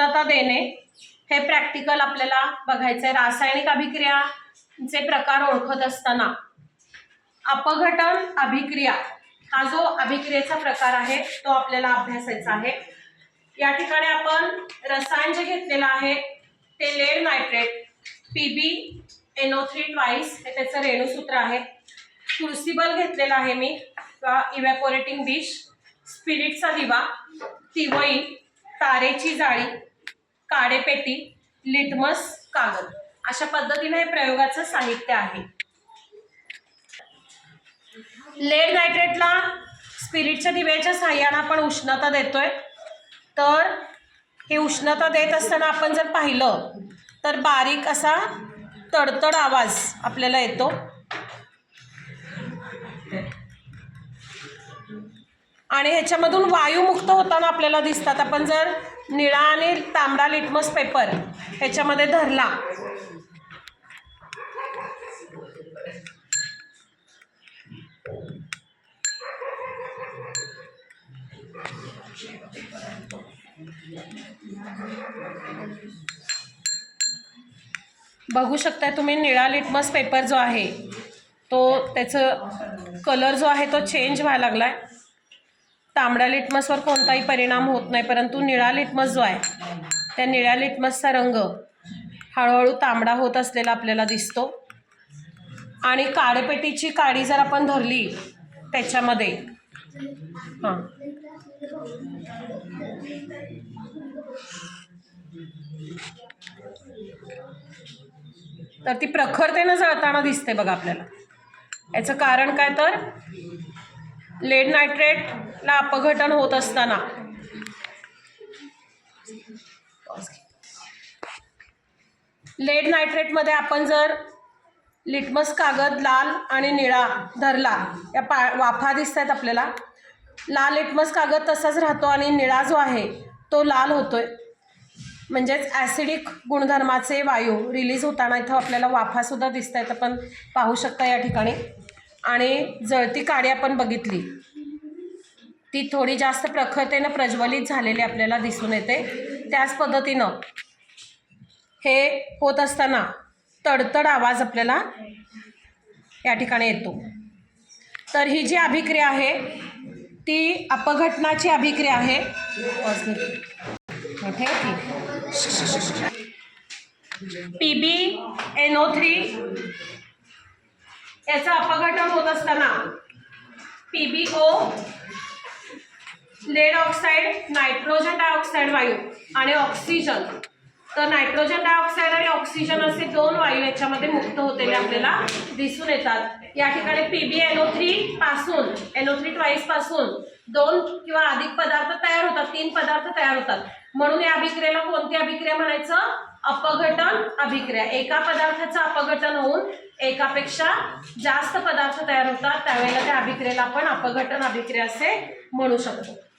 उष्णता देणे हे प्रॅक्टिकल आपल्याला बघायचं आहे रासायनिक अभिक्रियाचे प्रकार ओळखत असताना अपघटन अभिक्रिया हा जो अभिक्रियेचा प्रकार आहे तो आपल्याला अभ्यासायचा आहे. या ठिकाणी आपण रसायन जे घेतलेलं आहे ते lead nitrate P B N O three twice हे त्याचं रेणूसूत्र आहे. क्रुसिबल घेतलेलं आहे मी किंवा इव्हॅपोरेटिंग डिश स्पिरिटचा दिवा तिवई तारेची जाळी काडेपेटी लिटमस कागद. अशा पद्धतीने हे प्रयोगाचं साहित्य आहे. लेड नायट्रेटला स्पिरिटच्या दिव्याच्या साह्यानं आपण उष्णता देतोय. तर हे उष्णता देत असताना आपण जर पाहिलं तर बारीक असा तडतड आवाज आपल्याला येतो. आणि ह्याच्यामधून वायुमुक्त होताना आपल्याला दिसतात. आपण जर निळा आणि तांबडा लिटमस पेपर ह्याच्यामध्ये धरला. बघू शकता तुम्ही निळा लिटमस पेपर जो आहे तो त्याचं कलर जो आहे तो चेंज व्हायला लागला आहे तांबड्या लिटमसवर कोणताही परिणाम होत नाही परंतु निळा लिटमस जो आहे त्या निळ्या लिटमसचा रंग हळूहळू तांबडा होत असलेला आपल्याला दिसतो. आणि काळेपेटीची काडी जर आपण धरली त्याच्यामध्ये हां. तर ती प्रखरतेनं जळताना दिसते बघा आपल्याला. याचं कारण काय तर लेड नायट्रेटला अपघटन होत असताना. लेड नायट्रेटमध्ये आपण जर लिटमस कागद लाल आणि निळा धरला या पा वाफा दिसत आहेत आपल्याला. लाल लिटमस कागद तसाच राहतो आणि निळा जो आहे तो लाल होतोय. म्हणजेच ॲसिडिक गुणधर्माचे वायू रिलीज होताना इथं आपल्याला वाफासुद्धा दिसत आहेत. आपण पाहू शकता या ठिकाणी. आणि जळती काडी आपण बघितली. ती थोडी जास्त प्रखरतेनं प्रज्वलित झालेली आपल्याला दिसून येते. त्याच पद्धतीनं हे होत असताना तडतड आवाज आपल्याला या ठिकाणी येतो. तर ही जी अभिक्रिया आहे ती अपघटनाची अभिक्रिया आहे. P B N O three याचं अपघटन होत असताना PBO lead oxide nitrogen dioxide वायू आणि ऑक्सिजन तर नायट्रोजन डायऑक्साईड आणि ऑक्सिजन असे दोन वायू याच्यामध्ये मुक्त होतेले आपल्याला दिसून येतात. या ठिकाणी पीबी एनओ थ्री पासून एनओ थ्री ट्वाईसपासून दोन किंवा अधिक पदार्थ तयार होतात तीन पदार्थ तयार होतात. म्हणून या अभिक्रियेला कोणती अभिक्रिया म्हणायचं? अपघटन अभिक्रिया. एका पदार्थाचं अपघटन होऊन एकापेक्षा जास्त पदार्थ तयार होतात. त्यावेळेला त्या अभिक्रियेला आपण अपघटन अभिक्रिया असे म्हणू शकतो.